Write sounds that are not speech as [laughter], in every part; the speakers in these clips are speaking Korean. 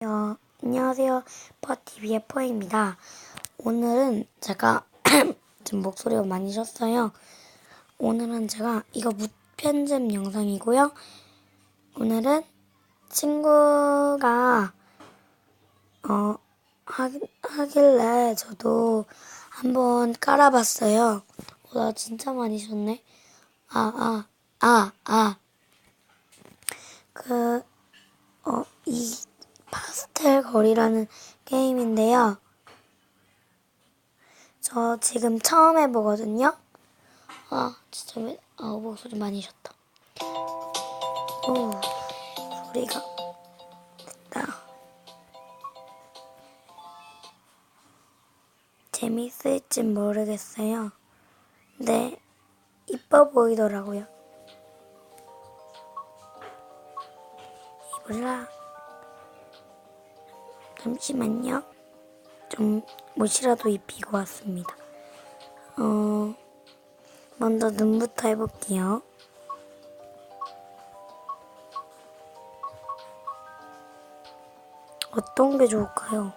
어, 안녕하세요. 퍼티비의 퍼입니다. 오늘은 제가 [clears throat] 지금 목소리가 많이 쉬었어요. 오늘은 제가 이거 무편집 영상이고요. 오늘은 친구가 어 하, 하길래 저도 한번 깔아봤어요. 어, 나 진짜 많이 쉬었네. 아, 아, 아, 아. 그, 어, 이 파스텔 거리라는 게임인데요. 저 지금 처음 해보거든요. 아, 진짜 왜, 아, 목소리 많이 쉬었다. 오, 소리가 됐다. 재밌을진 모르겠어요. 근데, 이뻐 보이더라고요. 이불라. 잠시만요. 좀 옷이라도 입히고 왔습니다. 어, 먼저 눈부터 해볼게요. 어떤 게 좋을까요?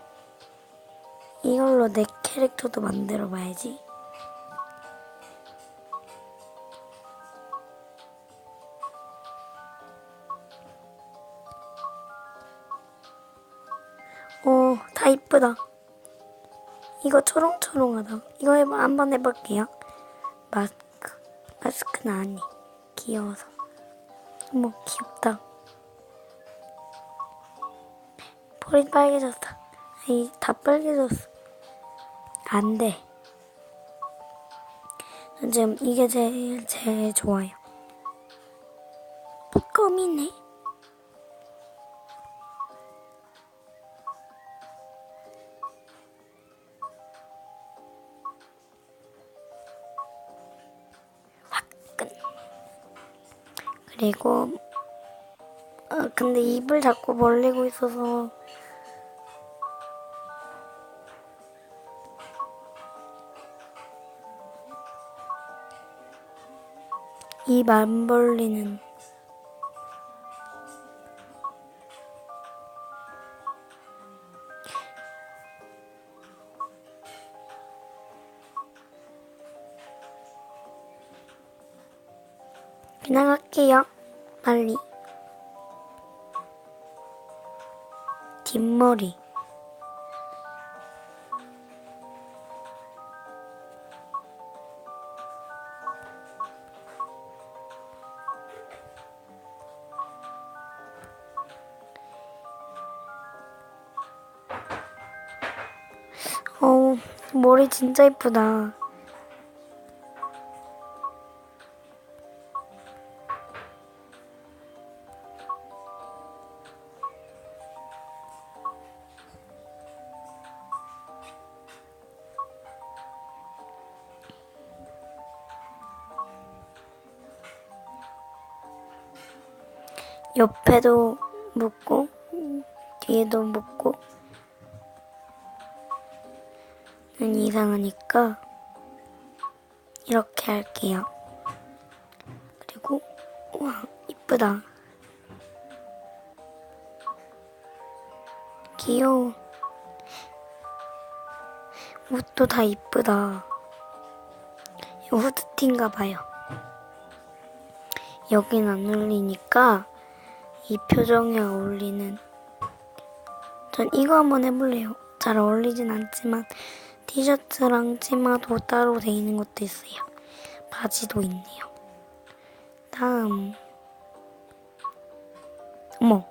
이걸로 내 캐릭터도 만들어 봐야지. 다 이쁘다. 이거 초롱초롱하다. 이거 해봐, 한번 해볼게요. 마스크. 마스크는 아니. 귀여워서. 어머, 귀엽다. 볼이 빨개졌다. 아이, 다 빨개졌어. 안 돼. 전 지금 이게 제일, 제일 좋아요. 껌이네. 그리고 어, 근데 입을 자꾸 벌리고 있어서. 입 안 벌리는 할게요. 빨리. 뒷머리. 어, 머리 진짜 이쁘다. 옆에도 묶고 뒤에도 묶고 는 이상하니까 이렇게 할게요. 그리고 우와 이쁘다. 귀여워. 옷도 다 이쁘다. 후드티인가 봐요. 여긴 안 어울리니까 이 표정에 어울리는 전 이거 한번 해볼래요. 잘 어울리진 않지만 티셔츠랑 치마도 따로 돼 있는 것도 있어요. 바지도 있네요. 다음 어머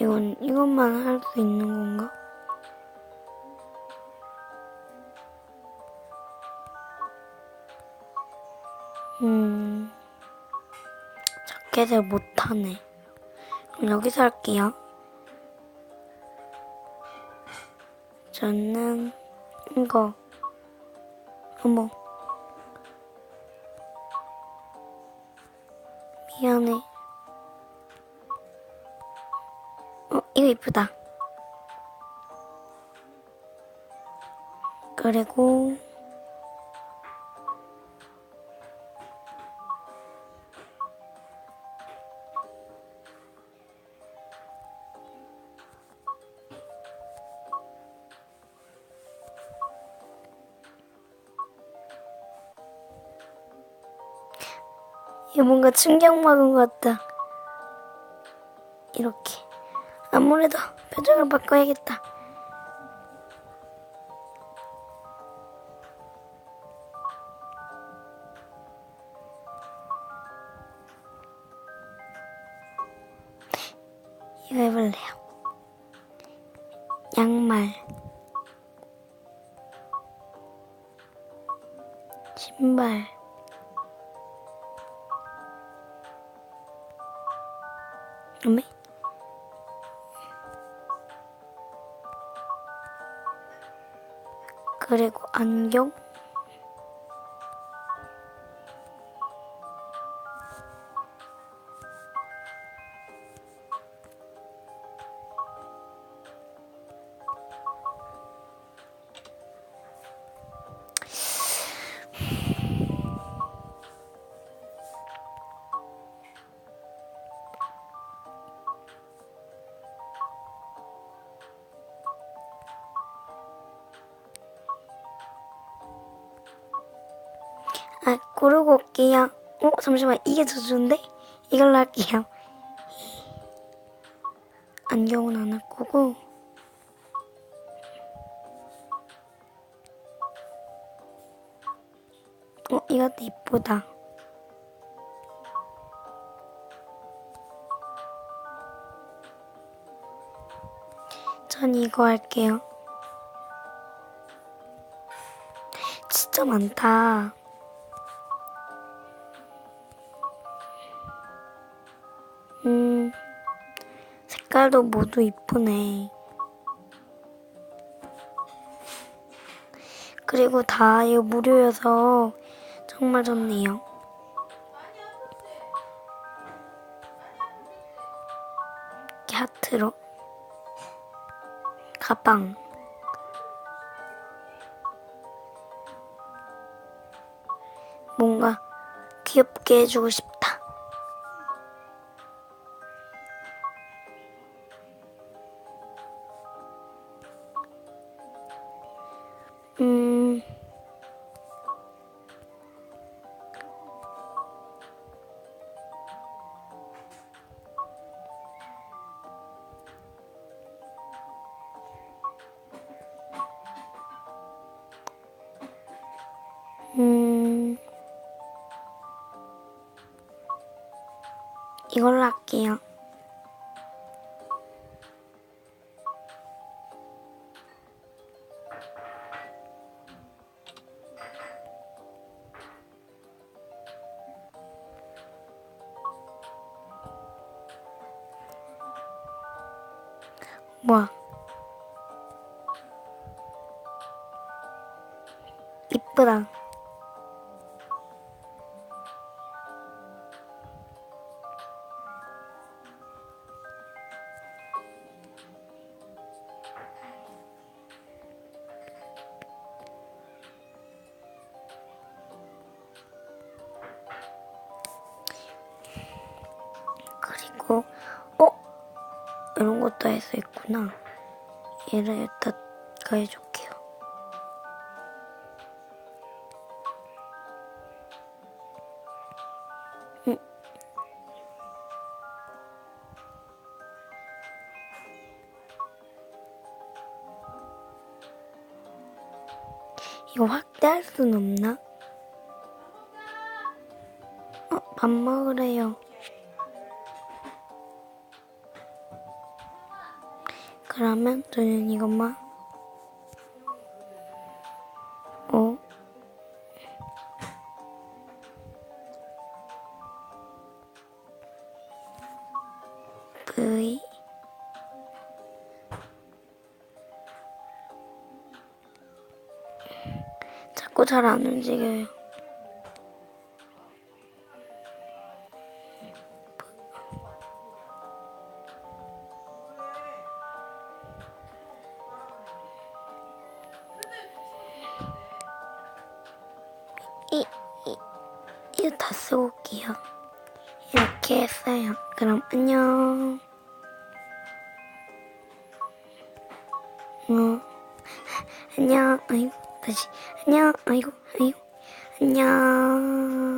이건 이것만 할 수 있는 건가? 음, 자켓을 못하네. 그럼 여기서 할게요. 저는 이거, 어머. 미안해. 어, 이거 이쁘다. 그리고 이거 뭔가 충격 먹은 것 같다. 이렇게. 아무래도 표정을 바꿔야겠다. 이거 해볼래요. 양말. 신발. 어메? 그리고 안경? 아, 고르고 올게요. 어, 잠시만. 이게 더 좋은데? 이걸로 할게요. 안경은 안 할 거고. 어, 이것도 이쁘다. 전 이거 할게요. 진짜 많다. 색깔도 모두 이쁘네. 그리고 다 이거 무료여서 정말 좋네요. 이렇게 하트로. 가방. 뭔가 귀엽게 해주고 싶다. 이걸로 할게요. 뭐야? 이쁘다. 그리고 어 이런 것도 할 수 있구나. 얘를 여기다가 해줄게요. 음. 이거 확대할 순 없나? 어, 밥 먹으래요. 그러면 저는 이것만? 어? V 자꾸 잘 안 움직여요. 이거 다 쓰고 올게요. 이렇게 했어요. 그럼 안녕. 어, 안녕. 아이고, 다시. 안녕. 아이고, 아이고. 안녕.